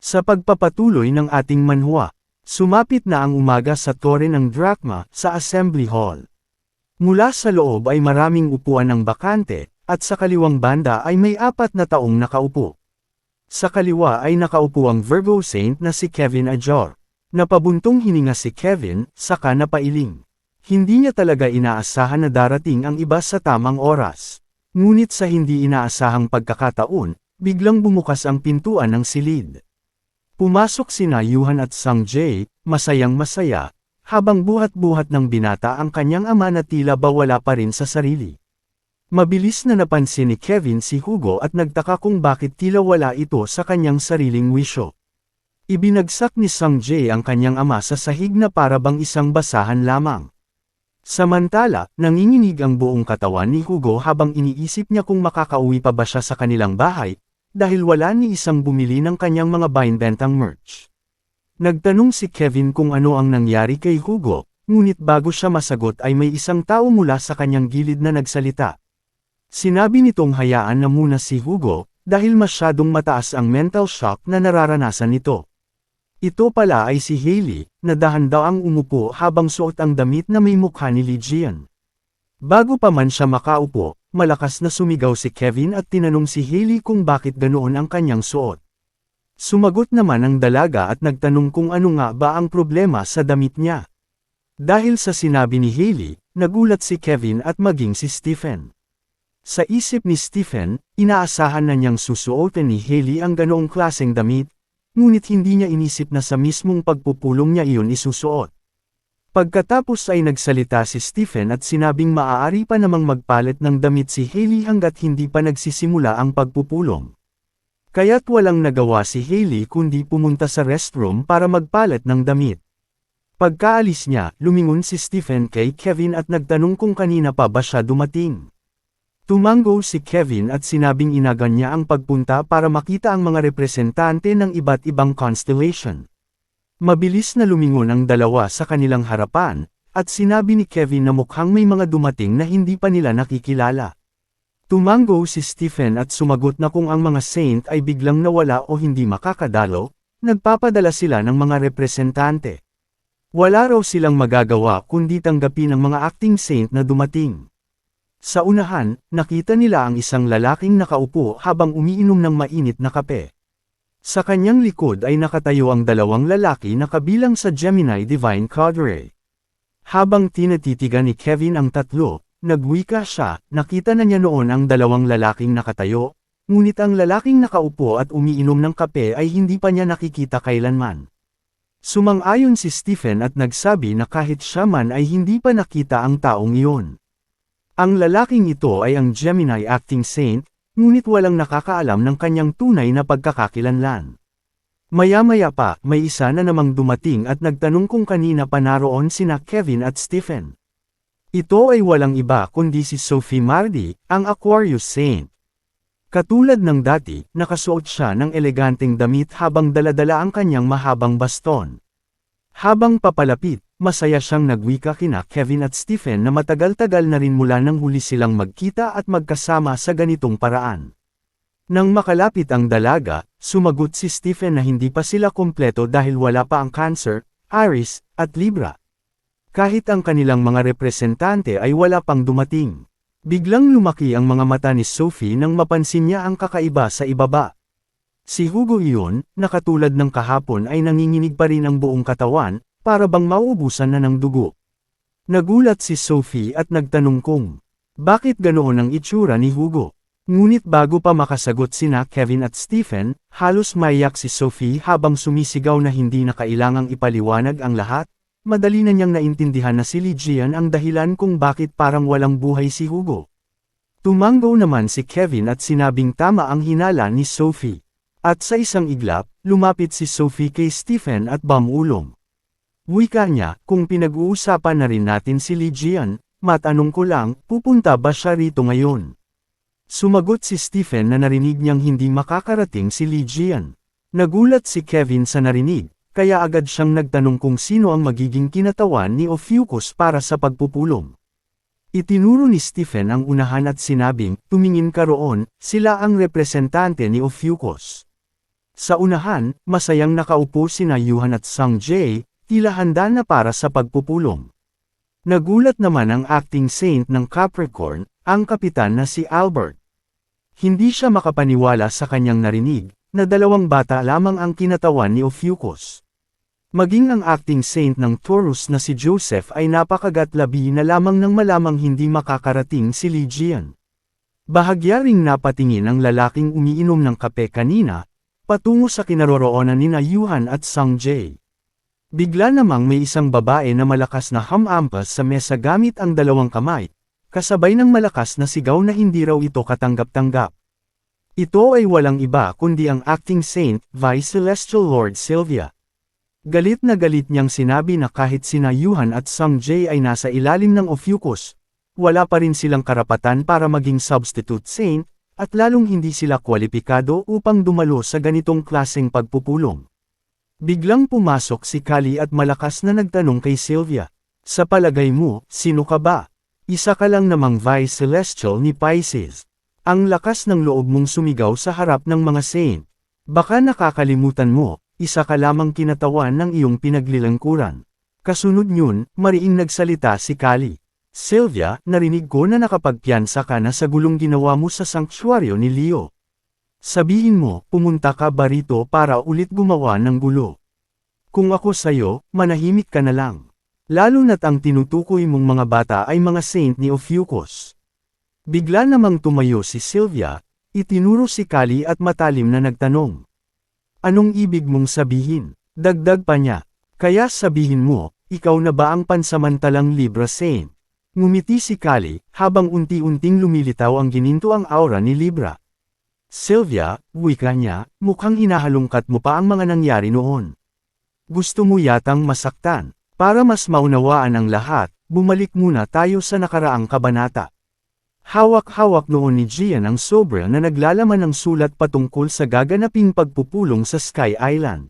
Sa pagpapatuloy ng ating manhwa, sumapit na ang umaga sa tore ng Drachma sa Assembly Hall. Mula sa loob ay maraming upuan ng bakante, at sa kaliwang banda ay may apat na taong nakaupo. Sa kaliwa ay nakaupo ang Virgo Saint na si Kevin Ajor. Napabuntong hininga si Kevin, saka napailing. Hindi niya talaga inaasahan na darating ang iba sa tamang oras. Ngunit sa hindi inaasahang pagkakataon, biglang bumukas ang pintuan ng silid. Pumasok sina Yuhan at Sang Jae, masayang masaya, habang buhat-buhat ng binata ang kanyang ama na tila ba wala pa rin sa sarili. Mabilis na napansin ni Kevin si Hugo at nagtaka kung bakit tila wala ito sa kanyang sariling wisyo. Ibinagsak ni Sang Jae ang kanyang ama sa sahig na para bang isang basahan lamang. Samantala, nanginginig ang buong katawan ni Hugo habang iniisip niya kung makakauwi pa ba siya sa kanilang bahay, dahil wala ni isang bumili ng kanyang mga binebentang merch. Nagtanong si Kevin kung ano ang nangyari kay Hugo, ngunit bago siya masagot ay may isang tao mula sa kanyang gilid na nagsalita. Sinabi nitong hayaan na muna si Hugo, dahil masyadong mataas ang mental shock na nararanasan nito. Ito pala ay si Hailey, na dahan-daang umupo habang suot ang damit na may mukha ni Legion. Bago pa man siya makaupo, malakas na sumigaw si Kevin at tinanong si Haley kung bakit ganoon ang kanyang suot. Sumagot naman ang dalaga at nagtanong kung ano nga ba ang problema sa damit niya. Dahil sa sinabi ni Haley, nagulat si Kevin at maging si Stephen. Sa isip ni Stephen, inaasahan na niyang susuotin ni Haley ang ganoong klaseng damit, ngunit hindi niya inisip na sa mismong pagpupulong niya iyon isusuot. Pagkatapos ay nagsalita si Stephen at sinabing maaari pa namang magpalit ng damit si Haley hanggat hindi pa nagsisimula ang pagpupulong. Kaya't walang nagawa si Haley kundi pumunta sa restroom para magpalit ng damit. Pagkaalis niya, lumingon si Stephen kay Kevin at nagtanong kung kanina pa ba siya dumating. Tumango si Kevin at sinabing inagan niya ang pagpunta para makita ang mga representante ng iba't ibang constellation. Mabilis na lumingon ang dalawa sa kanilang harapan, at sinabi ni Kevin na mukhang may mga dumating na hindi pa nila nakikilala. Tumango si Stephen at sumagot na kung ang mga saint ay biglang nawala o hindi makakadalo, nagpapadala sila ng mga representante. Wala raw silang magagawa kundi tanggapin ang mga acting saint na dumating. Sa unahan, nakita nila ang isang lalaking nakaupo habang umiinom ng mainit na kape. Sa kanyang likod ay nakatayo ang dalawang lalaki na kabilang sa Gemini Divine Cadre. Habang tinatitigan ni Kevin ang tatlo, Nagwika siya, nakita na niya noon ang dalawang lalaking nakatayo, ngunit ang lalaking nakaupo at umiinom ng kape ay hindi pa niya nakikita kailanman. Sumang-ayon si Stephen at nagsabi na kahit siya man ay hindi pa nakita ang taong iyon. Ang lalaking ito ay ang Gemini acting saint, ngunit walang nakakaalam ng kanyang tunay na pagkakakilanlan. Maya-maya pa, may isa na namang dumating at nagtanong kung kanina pa naroon sina Kevin at Stephen. Ito ay walang iba kundi si Sophie Mardi, ang Aquarius Saint. Katulad ng dati, nakasuot siya ng eleganteng damit habang daladala ang kanyang mahabang baston. Habang papalapit, masaya siyang nagwika kina Kevin at Stephen na matagal-tagal na rin mula nang huli silang magkita at magkasama sa ganitong paraan. Nang makalapit ang dalaga, sumagot si Stephen na hindi pa sila kompleto dahil wala pa ang Cancer, Aries, at Libra. Kahit ang kanilang mga representante ay wala pang dumating. Biglang lumaki ang mga mata ni Sophie nang mapansin niya ang kakaiba sa ibaba. Si Hugo iyon, na katulad ng kahapon ay nanginginig pa rin ang buong katawan, para bang mauubusan na ng dugo. Nagulat si Sophie at nagtanong kung, bakit ganoon ang itsura ni Hugo? Ngunit bago pa makasagot sina Kevin at Stephen, halos maiyak si Sophie habang sumisigaw na hindi na kailangang ipaliwanag ang lahat, Madali na niyang naintindihan na si Lijian ang dahilan kung bakit parang walang buhay si Hugo. Tumango naman si Kevin at sinabing tama ang hinala ni Sophie. At sa isang iglap, lumapit si Sophie kay Stephen at bamulong. Wika niya, kung pinag-uusapan na rin natin si Lijian, matanong ko lang, pupunta ba siya rito ngayon? Sumagot si Stephen na narinig niyang hindi makakarating si Lijian. Nagulat si Kevin sa narinig, kaya agad siyang nagtanong kung sino ang magiging kinatawan ni Ophiuchus para sa pagpupulong. Itinuro ni Stephen ang unahan at sinabing, tumingin ka roon, sila ang representante ni Ophiuchus. Sa unahan, masayang nakaupo sina Yuhan at Sang Jae, tila handa na para sa pagpupulong. Nagulat naman ang acting saint ng Capricorn, ang kapitan na si Albert. Hindi siya makapaniwala sa kanyang narinig, na dalawang bata lamang ang kinatawan ni Ophiuchus. Maging ang acting saint ng Taurus na si Joseph ay napakagatlabi na lamang nang malamang hindi makakarating si Lygian. Bahagya ring napatingin ang lalaking umiinom ng kape kanina, patungo sa kinaroroonan ni na Yuhan at Sang Jae. Bigla namang may isang babae na malakas na hamampas sa mesa gamit ang dalawang kamay, kasabay ng malakas na sigaw na hindi raw ito katanggap-tanggap. Ito ay walang iba kundi ang acting saint, Vice Celestial Lord Sylvia. Galit na galit niyang sinabi na kahit sina Yuhan at Sang Jae ay nasa ilalim ng Ophiuchus, wala pa rin silang karapatan para maging substitute saint, at lalong hindi sila kwalipikado upang dumalo sa ganitong klaseng pagpupulong. Biglang pumasok si Kali at malakas na nagtanong kay Sylvia, Sa palagay mo, sino ka ba? Isa ka lang namang Vice Celestial ni Pisces. Ang lakas ng loob mong sumigaw sa harap ng mga saint. Baka nakakalimutan mo, isa ka lamang kinatawan ng iyong pinaglilangkuran. Kasunod yun, mariing nagsalita si Kali. Sylvia, narinig ko na nakapagpiansa ka na sa gulong ginawa mo sa sanktuaryo ni Leo. Sabihin mo, pumunta ka ba rito para ulit gumawa ng gulo? Kung ako sa'yo, manahimik ka na lang. Lalo na't ang tinutukoy mong mga bata ay mga saint ni Ophiuchus. Bigla namang tumayo si Sylvia, itinuro si Kali at matalim na nagtanong. Anong ibig mong sabihin? Dagdag pa niya. Kaya sabihin mo, ikaw na ba ang pansamantalang Libra Saint? Ngumiti si Kali, habang unti-unting lumilitaw ang gininto ang aura ni Libra. Sylvia, wika niya, mukhang hinahalungkat mo pa ang mga nangyari noon. Gusto mo yatang masaktan. Para mas maunawaan ang lahat, bumalik muna tayo sa nakaraang kabanata. Hawak-hawak noon ni Gian ang sobra na naglalaman ng sulat patungkol sa gaganaping pagpupulong sa Sky Island.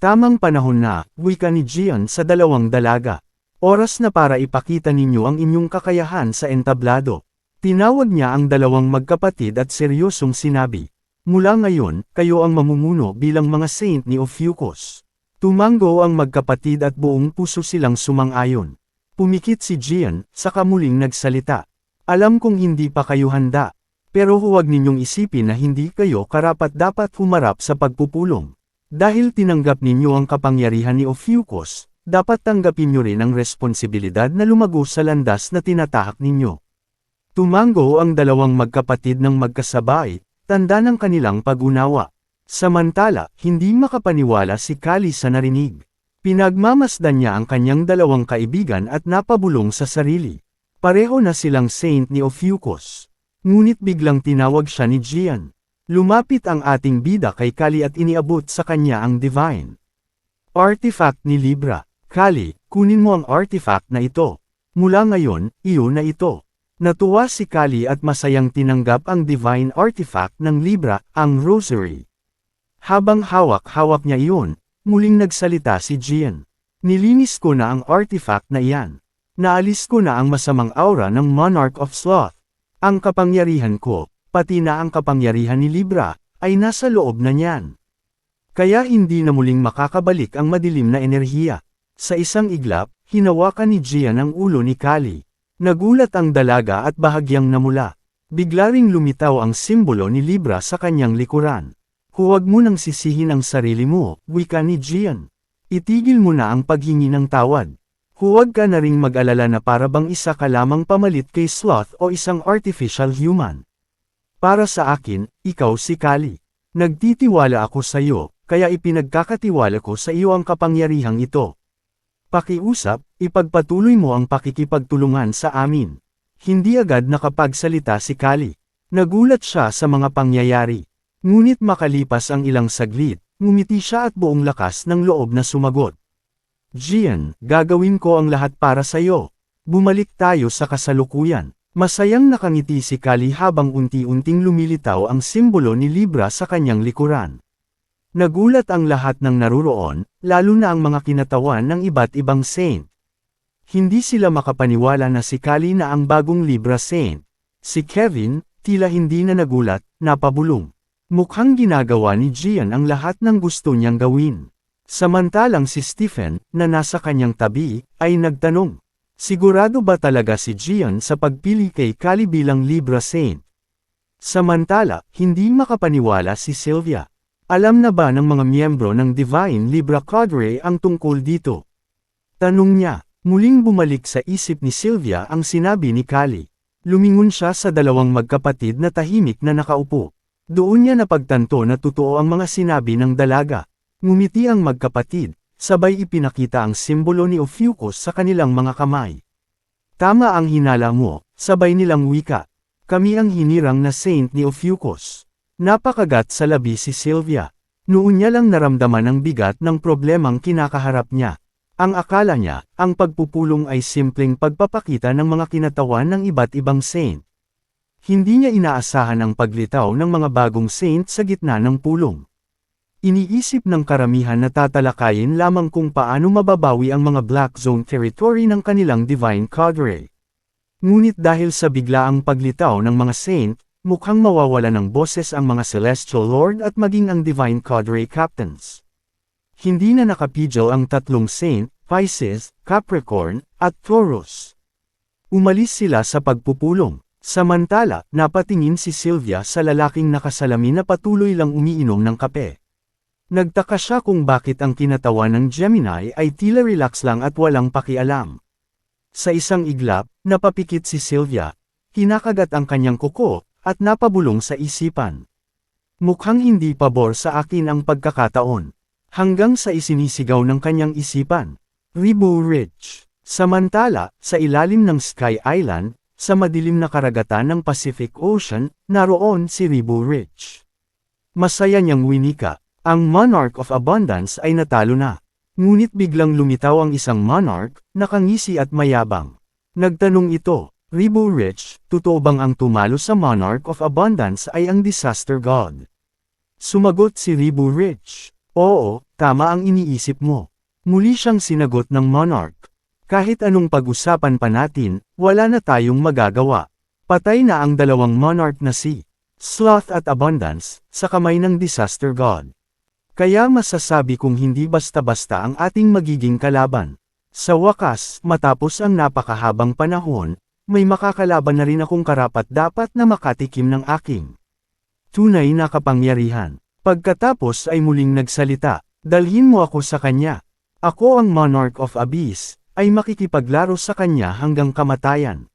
Tamang panahon na, wika ni Gian sa dalawang dalaga. Oras na para ipakita ninyo ang inyong kakayahan sa entablado. Tinawag niya ang dalawang magkapatid at seryosong sinabi. Mula ngayon, kayo ang mamumuno bilang mga saint ni Ophiuchus. Tumango ang magkapatid at buong puso silang sumang-ayon. Pumikit si Gian, saka muling nagsalita. Alam kong hindi pa kayo handa, pero huwag ninyong isipin na hindi kayo karapat-dapat humarap sa pagpupulong. Dahil tinanggap ninyo ang kapangyarihan ni Ophiuchus, dapat tanggapin nyo rin ang responsibilidad na lumago sa landas na tinatahak ninyo. Tumango ang dalawang magkapatid ng magkasabay, tanda ng kanilang pag-unawa. Samantala, hindi makapaniwala si Kali sa narinig. Pinagmamasdan niya ang kanyang dalawang kaibigan at napabulong sa sarili. Pareho na silang saint ni Ophiuchus. Ngunit biglang tinawag siya ni Gian. Lumapit ang ating bida kay Kali at iniabot sa kanya ang divine. Artifact ni Libra. Kali, kunin mo ang artifact na ito. Mula ngayon, iyo na ito. Natuwa si Kali at masayang tinanggap ang divine artifact ng Libra, ang rosary. Habang hawak-hawak niya iyon, muling nagsalita si Gian. Nilinis ko na ang artifact na iyan. Naalis ko na ang masamang aura ng Monarch of Sloth. Ang kapangyarihan ko, pati na ang kapangyarihan ni Libra, ay nasa loob na niyan. Kaya hindi na muling makakabalik ang madilim na enerhiya. Sa isang iglap, hinawakan ni Gian ang ulo ni Kali. Nagulat ang dalaga at bahagyang namula. Bigla ring lumitaw ang simbolo ni Libra sa kanyang likuran. Huwag mo nang sisihin ang sarili mo, wika ni Gian. Itigil mo na ang paghingi ng tawad. Huwag ka na ring mag-alala na para bang isa ka lamang pamalit kay sloth o isang artificial human. Para sa akin, ikaw si Kali. Nagtitiwala ako sa iyo, kaya ipinagkakatiwala ko sa iyo ang kapangyarihang ito. Pakiusap, ipagpatuloy mo ang pakikipagtulungan sa amin. Hindi agad nakapagsalita si Kali. Nagulat siya sa mga pangyayari. Ngunit makalipas ang ilang saglit, ngumiti siya at buong lakas ng loob na sumagot. Gian, gagawin ko ang lahat para sa iyo. Bumalik tayo sa kasalukuyan. Masayang nakangiti si Kali habang unti-unting lumilitaw ang simbolo ni Libra sa kanyang likuran. Nagulat ang lahat ng naruroon, lalo na ang mga kinatawan ng iba't ibang saint. Hindi sila makapaniwala na si Kali na ang bagong Libra saint. Si Kevin, tila hindi na nagulat, napabulong. Mukhang ginagawa ni Gian ang lahat ng gusto niyang gawin. Samantalang si Stephen, na nasa kanyang tabi, ay nagtanong. Sigurado ba talaga si Gian sa pagpili kay Kali bilang Libra Saint? Samantala, hindi makapaniwala si Sylvia. Alam na ba ng mga miyembro ng Divine Libra Cadre ang tungkol dito? Tanong niya, muling bumalik sa isip ni Sylvia ang sinabi ni Kali. Lumingon siya sa dalawang magkapatid na tahimik na nakaupo. Doon niya napagtanto na totoo ang mga sinabi ng dalaga. Ngumiti ang magkapatid, sabay ipinakita ang simbolo ni Ophiuchus sa kanilang mga kamay. Tama ang hinala mo, sabay nilang wika. Kami ang hinirang na saint ni Ophiuchus. Napakagat sa labi si Sylvia. Noon niya lang naramdaman ang bigat ng problemang kinakaharap niya. Ang akala niya, ang pagpupulong ay simpleng pagpapakita ng mga kinatawan ng iba't ibang saint. Hindi niya inaasahan ang paglitaw ng mga bagong saint sa gitna ng pulong. Iniisip ng karamihan na tatalakayin lamang kung paano mababawi ang mga Black Zone territory ng kanilang Divine Cadre. Ngunit dahil sa biglaang paglitaw ng mga saint, mukhang mawawala ng boses ang mga Celestial Lord at maging ang Divine Cadre Captains. Hindi na nakapidyo ang tatlong saint, Pisces, Capricorn, at Taurus. Umalis sila sa pagpupulong. Samantala, napatingin si Sylvia sa lalaking nakasalamin na patuloy lang umiinom ng kape. Nagtaka siya kung bakit ang kinatawan ng Gemini ay tila relax lang at walang pakialam. Sa isang iglap, napapikit si Sylvia, kinakagat ang kanyang kuko, at napabulong sa isipan. Mukhang hindi pabor sa akin ang pagkakataon. Hanggang sa isinisigaw ng kanyang isipan. Ribu Ridge. Samantala, sa ilalim ng Sky Island, sa madilim na karagatan ng Pacific Ocean, naroon si Ribu Ridge. Masaya niyang winika, ang Monarch of Abundance ay natalo na. Ngunit biglang lumitaw ang isang monarch, nakangisi at mayabang. Nagtanong ito, Ribu Rich, totoo bang ang tumalo sa Monarch of Abundance ay ang Disaster God? Sumagot si Ribu Rich, Oo, tama ang iniisip mo. Muli siyang sinagot ng monarch. Kahit anong pag-usapan pa natin, wala na tayong magagawa. Patay na ang dalawang monarch na si Sloth at Abundance, sa kamay ng Disaster God. Kaya masasabi kong hindi basta-basta ang ating magiging kalaban. Sa wakas, matapos ang napakahabang panahon, may makakalaban na rin akong karapat dapat na makatikim ng aking tunay na kapangyarihan. Pagkatapos ay muling nagsalita, dalhin mo ako sa kanya. Ako ang Monarch of Abyss, ay makikipaglaro sa kanya hanggang kamatayan.